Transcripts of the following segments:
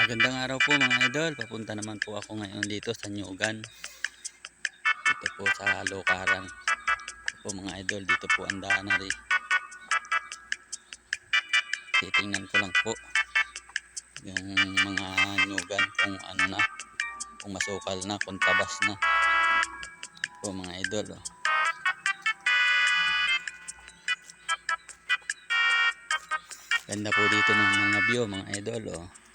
Magandang araw po mga idol. Papunta naman po ako ngayon dito sa Nyugan. Dito po sa Lokaran. Ito po mga idol, dito po ang daan na rin. Titingnan ko lang po yung mga nyugan kung ano na, kung masukal na, kung tabas na. Ito po mga idol. Oh. Ganda po dito ng mga view mga idol. Oh.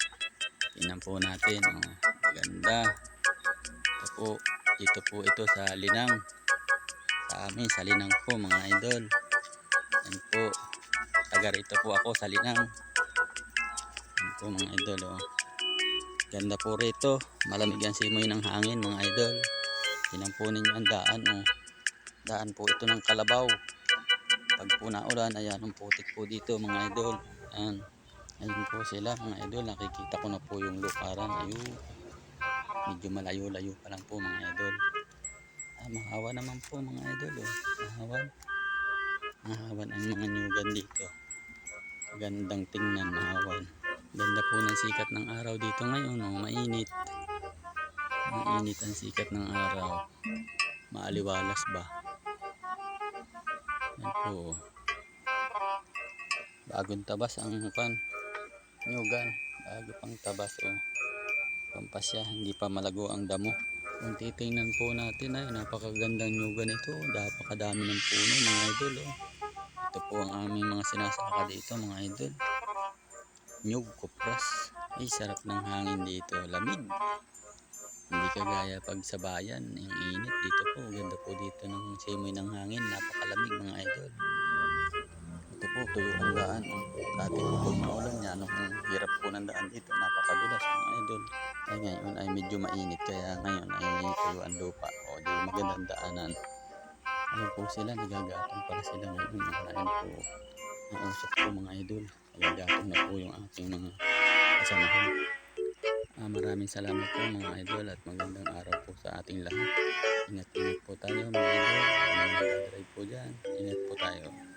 Tingnan po natin. Oh. Ganda. Ito po. Dito po ito sa Linang. Sa amin, sa Linang po mga idol. Yan po. Taga rito po ako sa Linang. Yan po mga idol. Oh. Ganda po rito. Malamig ang simoy ng hangin mga idol. Tingnan po ninyo ang daan. Oh. Daan po ito ng Kalabaw. Pag po naulan, ayan ang putik po dito mga idol. Ayan. Ayun po sila mga idol. Nakikita ko na po yung luparan. Ayun. Medyo malayo-layo pa lang po mga idol. Ah, mahawa naman po mga idol. Oh. Mahawan. Mahawan ang mga nyugan dito. Gandang tingnan mahawan. Ganda po ng sikat ng araw dito ngayon. Oh. Mainit. Mainit ang sikat ng araw. Maaliwalas ba? Yan po. oh. Bagong tabas ang pan. Nyugan. Bago pang tabas o. Oh. Pampasya. Hindi pa malago ang damo. Kung titingnan po natin ay napakagandang nyugan ito. Napakadami ng puno mga idol. Oh. Ito po ang aming mga sinasaka dito mga idol. Nyug, kupras. Ay sarap ng hangin dito. Lamig. Hindi kagaya pag sa bayan. Yung init dito po. Ganda po dito ng simoy ng hangin. Napakalamig mga idol. Ito po, tuyo ang daan. Oh. Dati po pag daan dito. Napakadulas mga idol. Ay ngayon ay medyo mainit kaya ngayon ay tuyo ang lupa. O di magandang daanan. Ayun po sila, nagagatong para sila ngayon. Ayun po, ang usok po mga idol. Nagagatong na po yung ating mga kasamahan. Ah, maraming salamat po mga idol at magandang araw po sa ating lahat. Ingat-ingat po tayo mga idol. Mga nag-drive po dyan. Ingat po tayo.